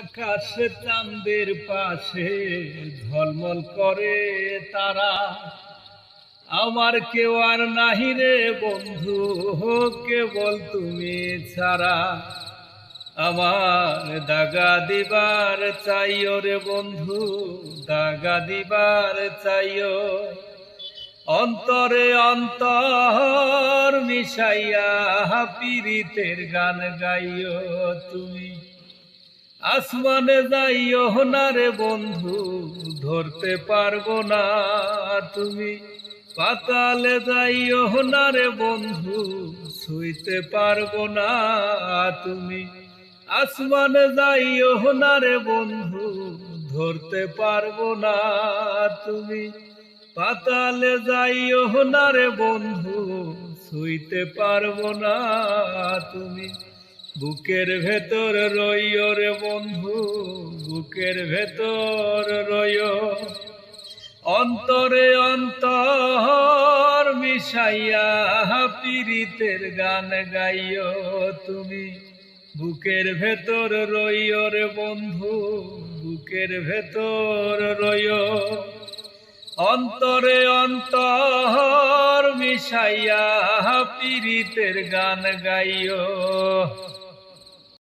আকাশে চাঁদের পাশে ঝলমল করে তারা। আমার কেউ আর নাহি রে বন্ধু কেবল তুমি ছাড়া। আমার দাগা দিবার চাইও রে বন্ধু, দাগা দিবার চাইও। অন্তরে অন্তর মিশাইয়া পীড়িতের গান গাইও তুমি। আসমানে যাইও না রে বন্ধু, ধরতে পারব না তুমি। পাতালে যাইও না রে বন্ধু, ছুঁইতে পারব না তুমি। আসমানে যাইও না রে বন্ধু, ধরতে পারব না তুমি। পাতালে যাইও না রে বন্ধু, ছুঁইতে পারব না তুমি। বুকের ভেতর রইও রে বন্ধু, বুকের ভেতর রইও। অন্তরে অন্তর মিশাইয়া পীড়িতের গান গাইও তুমি। বুকের ভেতর রইও রে বন্ধু, বুকের ভেতর রইও। অন্তরে অন্তর মিশাইয়া পীড়িতের গান গাইও।